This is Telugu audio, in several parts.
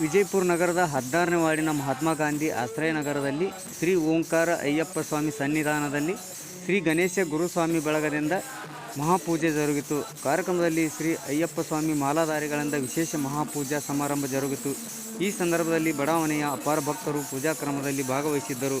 ವಿಜಯಪುರ ನಗರದ ಹದಿನಾರನೇ ವಾರ್ಡಿನ ಮಹಾತ್ಮ ಗಾಂಧಿ ಆಶ್ರಯ ನಗರದಲ್ಲಿ ಶ್ರೀ ಓಂಕಾರ ಅಯ್ಯಪ್ಪ ಸ್ವಾಮಿ ಸನ್ನಿಧಾನದಲ್ಲಿ ಶ್ರೀ ಗಣೇಶ ಗುರುಸ್ವಾಮಿ ಬಳಗದಿಂದ ಮಹಾಪೂಜೆ ಜರುಗಿತು. ಕಾರ್ಯಕ್ರಮದಲ್ಲಿ ಶ್ರೀ ಅಯ್ಯಪ್ಪ ಸ್ವಾಮಿ ಮಾಲಾಧಾರಿಗಳಿಂದ ವಿಶೇಷ ಮಹಾಪೂಜಾ ಸಮಾರಂಭ ಜರುಗಿತು. ಈ ಸಂದರ್ಭದಲ್ಲಿ ಬಡಾವಣೆಯ ಅಪಾರ ಭಕ್ತರು ಪೂಜಾ ಕ್ರಮದಲ್ಲಿ ಭಾಗವಹಿಸಿದ್ದರು.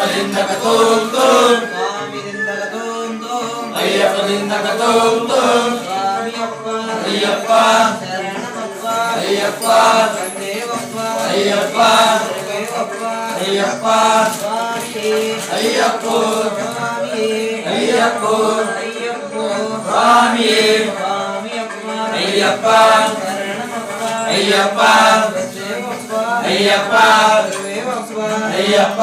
అయ్యప్పనిందక తోం తోం స్వామినిందక తోం తోం అయ్యప్పనిందక తోం తోం స్వామియప్ప అయ్యప్ప శరణమప్ప అయ్యప్ప సందేవప్ప అయ్యప్ప అయ్యప్ప స్వామి అయ్యప్ప స్వామి అయ్యప్ప అయ్యప్ప స్వామి అయ్యప్ప అయ్యప్ప అయ్యప్ప అయ్యప్ప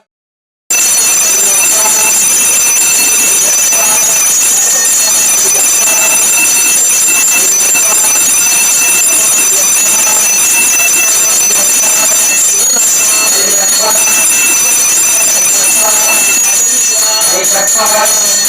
Gracias.